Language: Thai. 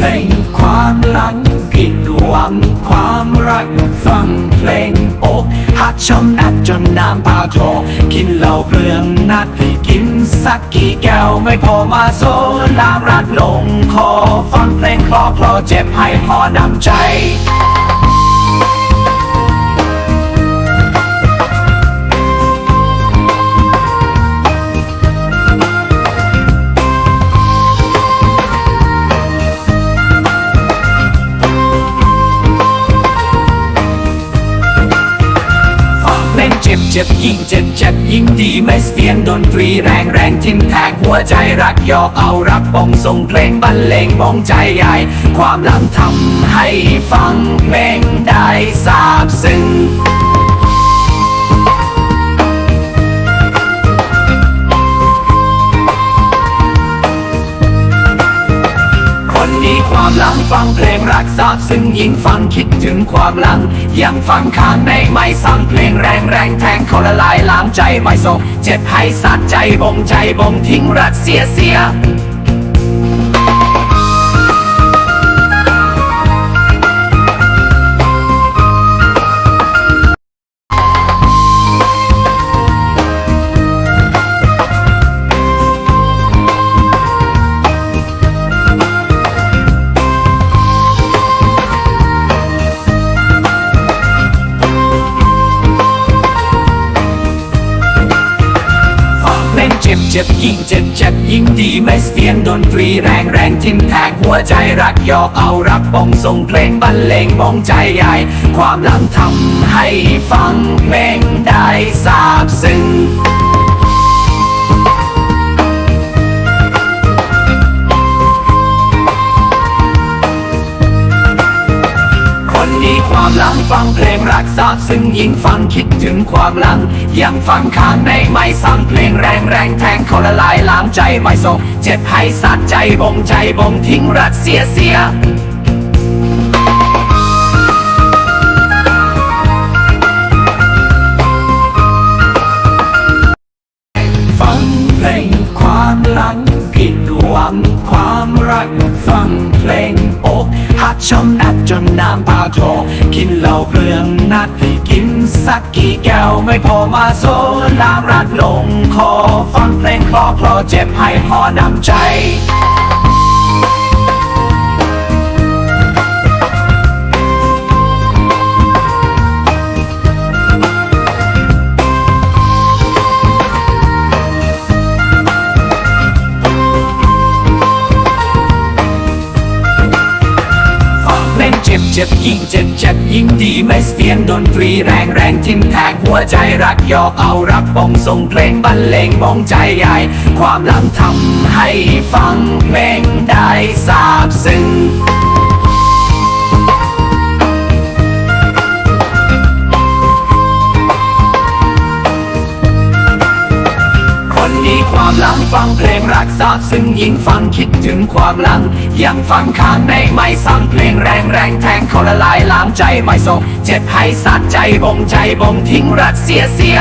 เพลงความหลังกิดหวังความรักฟังเพลงอกหักชมำนักจนน้ำตาคลอกินเหล้าเปลืองนัดกินสักกี่แก้วไม่พอมาโซน้ำรัดลงคอฟังเพลงคลอคลอเจ็บให้พอน้ำใจ จ็บเจ็บยิ่งเจ็บเจ็บยิ่งดีไม่เสียงดนตรีแรงแรงทิ่มแทงหัวใจรักยอเอารักบองทรงเพลงบรรเลงมองใจใหญ่ ความหลังทำให้ฟังเพลงได้ซาบซึ้ง นดีความหลังฟังเพลงรักซาบซึ่งยิ่งฟังคิดถึงความหลัง ยังฟังข้างในไม่สั่งเพลงแรงแรงแทงเขาละลายล้างใจไม่โศกเจ็บให้สัดใจบ่งใจบ่งทิ้งรักเสียเสีย จ็บเจ็บยิ่งเจ็บเจ็บยิ่งดีไม่เสียงดนตรีแรงแรงทิ่มแทงหัวใจรักยอเอารักบองทรงเพลงบรรเลงบองใจใหญ่ ความหลังทำให้ฟังเพลงได้ซาบซึ้ง รักซาบซึ่งยิ่งฟังคิดถึงความหลัง ยังฟังข้างในไม่สั่งเพลงแรงแรงแทงเขาละลายล้างใจไม่โศกเจ็บให้สัดใจบ่งใจบ่งทิ้งรักเสียเสียฟังเพลงความหลังผิดหวังความรักฟังเพลง อกหักช้ำนัดจนน้ำตาโคลกินเหล้าเปลืองนัดกินสักกี่แก้วไม่พอมาโซลามรัดลงคอฟังเพลงคลอคลอเจ็บให้พอนำใจ จ็บเจ็บยิ่งเจ็บเจ็บยิ่งดีไม่เสียงดนตรีแรงแรงทิ่มแทงหัวใจรักยอกเอารักบองส่งเพลงบรรเลงบองใจใหญ่ ความหลังทำให้ฟังเพลงได้ซาบซึ้งคนดีความหลังฟังเพลงรักซาบซึ่งยิ่งฟังคิดถึงความหลัง ยังฟังข้างในไม่สั่งเพลงแรงแรงแทง เขาละลายล้างใจไม่ส่งเจ็บให้สัดใจบ่งใจบ่งทิ้งรักเสียเสีย